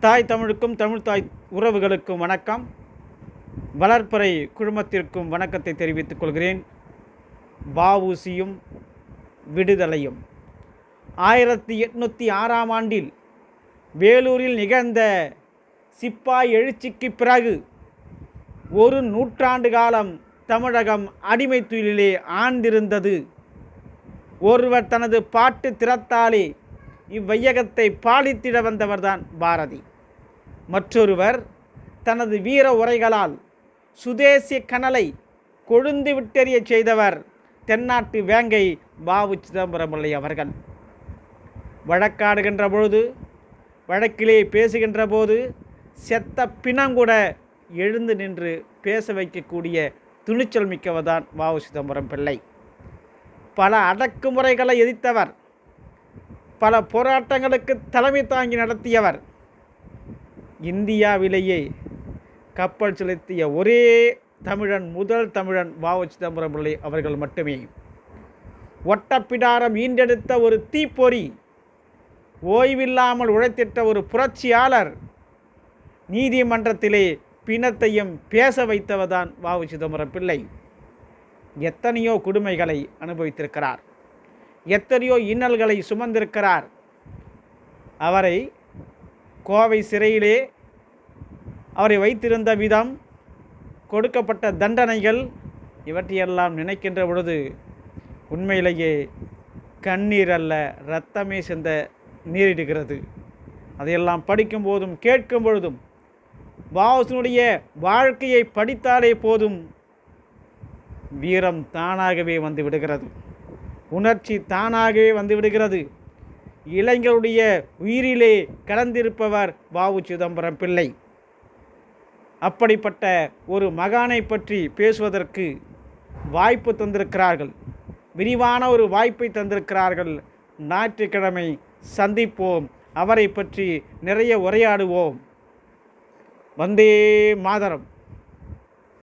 தாய் தமிழுக்கும் தமிழ் தாய் உறவுகளுக்கும் வணக்கம். வளர்ப்பறை குழுமத்திற்கும் வணக்கத்தை தெரிவித்துக் கொள்கிறேன். வாவூசியும் விடுதலையும். ஆயிரத்தி எட்நூற்றி ஆறாம் ஆண்டில் வேலூரில் நிகழ்ந்த சிப்பாய் எழுச்சிக்கு பிறகு ஒரு நூற்றாண்டு காலம் தமிழகம் அடிமை ஆழ்ந்திருந்தது. ஒருவர் தனது பாட்டு திறத்தாலே இவ்வையகத்தை பாலித்திட வந்தவர்தான் பாரதி. மற்றொருவர் தனது வீர உரைகளால் சுதேசிய கனலை கொழுந்து விட்டெறியச் செய்தவர் தென்னாட்டு வேங்கை பாவு சிதம்பரம் பிள்ளை அவர்கள். வழக்காடுகின்ற பொழுது வழக்கிலே பேசுகின்ற போது செத்த பிணங்கூட எழுந்து நின்று பேச வைக்கக்கூடிய துணிச்சல் மிக்கவர்தான் வாவு சிதம்பரம் பிள்ளை. பல அடக்குமுறைகளை எதிர்த்தவர் பல போராட்டங்களுக்கு தலைமை தாங்கி நடத்தியவர். இந்தியாவிலேயே கப்பல் செலுத்திய ஒரே தமிழன் முதல் தமிழன் வாவு சிதம்பரம் பிள்ளை அவர்கள் மட்டுமே. ஒட்டப்பிடாரம் ஈண்டெடுத்த ஒரு தீப்பொறி ஓய்வில்லாமல் உழைத்திட்ட ஒரு புரட்சியாளர் நீதிமன்றத்திலே பிணத்தையும் பேச வைத்தவர்தான் வாவு சிதம்பரம் பிள்ளை. எத்தனையோ கொடுமைகளை அனுபவித்திருக்கிறார். எத்தனையோ இன்னல்களை சுமந்திருக்கிறார். அவரை கோவை சிறையிலே அவரை வைத்திருந்த விதம் கொடுக்கப்பட்ட தண்டனைகள் இவற்றையெல்லாம் நினைக்கின்ற பொழுது உண்மையிலேயே கண்ணீர் அல்ல இரத்தமே சிந்த நீரிடுகிறது. அதையெல்லாம் படிக்கும் போதும் கேட்கும் பொழுதும் வாவசனுடைய வாழ்க்கையை படித்தாலே போதும் வீரம் தானாகவே வந்து விடுகிறது. உணர்ச்சி தானாகவே வந்துவிடுகிறது. இளைஞருடைய உயிரிலே கலந்திருப்பவர் வாவு சிதம்பரம் பிள்ளை. அப்படிப்பட்ட ஒரு மகானை பற்றி பேசுவதற்கு வாய்ப்பு தந்திருக்கிறார்கள். விரிவான ஒரு வாய்ப்பை தந்திருக்கிறார்கள். ஞாயிற்றுக்கிழமை சந்திப்போம். அவரை பற்றி நிறைய உரையாடுவோம். வந்தே மாதரம்.